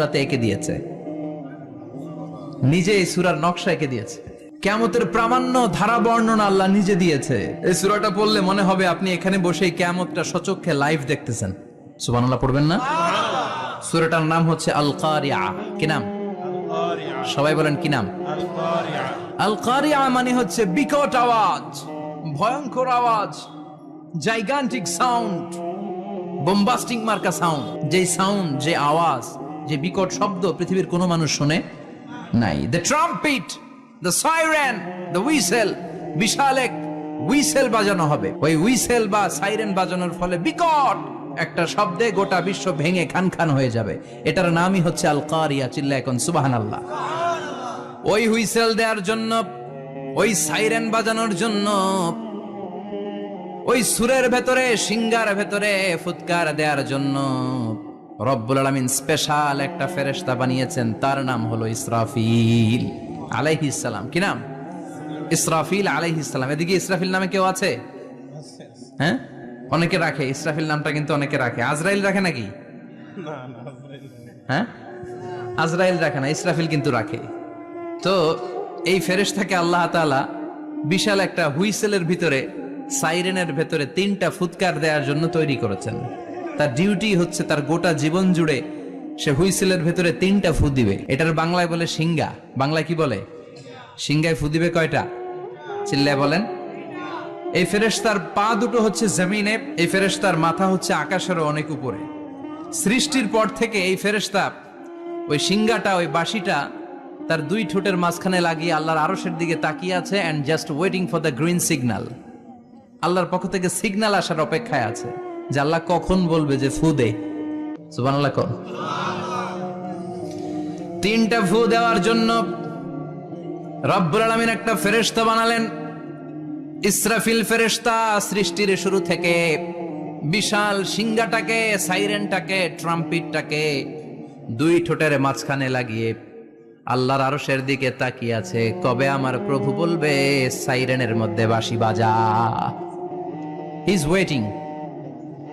সুরাতে এঁকে দিয়েছে। নিজে এই সুরার নকশা এঁকে দিয়েছে। কেমতের প্রামাণ্য ধারা বর্ণনা আল্লাহ নিজে দিয়েছে। এই সুরাটা পড়লে মনে হবে আপনি এখানে বসেই কেমতটা সচক্ষে লাইভ দেখতেছেন। সুবহানাল্লাহ পড়বেন না? সুরাটার নাম হচ্ছে আল কারিয়া কি নাম? সবাই বলেন কি নাম? আল কারিয়া মানে হচ্ছে বিকট আওয়াজ ভয়ঙ্কর আওয়াজ জাইগান্টিক সাউন্ড বোম্বাস্টিং মার্কা সাউন্ড যে সাউন্ড যে আওয়াজ যে বিকট শব্দ পৃথিবীর কোনো মানুষ শুনে নাই। The trumpet the siren the whistle বিশাল এক উইসেল বাজানো হবে। ওই উইসেল বা সাইরেন বাজানোর ফলে বিকট একটা শব্দে গোটা বিশ্ব ভেঙে খান খান হয়ে যাবে। এটার নামই হচ্ছে আল কারিয়া চিল্লা এখন সুবাহান আল্লাহ ওই হুইসেল দেওয়ার জন্য, ওই সাইরেন বাজানোর জন্য, ওই সুরের ভেতরে, সিঙ্গার ভেতরে ফুৎকার দেওয়ার জন্য রব্বুল আলমিন স্পেশাল একটা ফেরেশতা বানিয়েছেন। তার নাম হলো ইসরাফিল আলাইহিস সালাম। কি নাম? ইসরাফিল আলাইহিস সালাম। এদিকে ইসরাফিল নামে কেউ আছে? হ্যাঁ? অনেকে রাখে। ইসরাফিল নামটা কিন্তু অনেকে রাখে। আজরাইল রাখে নাকি? হ্যাঁ? আজরাইল রাখে না ইসরাফিল কিন্তু রাখে। তো এই ফেরেশতাকে আল্লাহ তাআলা বিশাল একটা হুইসেলের ভিতরে সাইরেনের ভেতরে তিনটা ফুৎকার দেওয়ার জন্য তৈরি করেছেন। তার ডিউটি হচ্ছে তার গোটা জীবন জুড়ে সে হুইসেলের ভেতরে তিনটা ফু দিবে। এটার বাংলায় বলে সিঙ্গা বাংলায় কি বলে? সিঙ্গায় ফু দিবে কয়টা? চিল্লায় বলেন। এই ফেরেশতার পা দুটো হচ্ছে জমিনে, এই ফেরেশতার মাথা হচ্ছে আকাশেরও অনেক উপরে। সৃষ্টির পর থেকে এই ফেরেশতা ওই সিঙ্গাটা ওই বাঁশিটা তার দুই ঠোঁটের মাঝখানে লাগিয়ে আল্লাহর আরশের দিকে তাকিয়ে আছে and just waiting for the green signal আল্লাহর পক্ষ থেকে সিগন্যাল আসার অপেক্ষায় আছে। যে আল্লাহ কখন বলবে যে ফু দে? সুবান কন তিনটা ফু দেওয়ার জন্য রব্বুল আলমিন একটা ফেরেশতা বানালেন। ইসরাফিল ফেরেশতা সৃষ্টির শুরু থেকে বিশাল সিংহাটাকে, সাইরেনটাকে, ট্রাম্পিটটাকে দুই ঠোঁটের মাঝখানে লাগিয়ে আল্লাহর আরশের দিকে তাকিয়ে আছে। কবে আমার প্রভু বলবে, সাইরেনের মধ্যে বাঁশি বাজা। Is waiting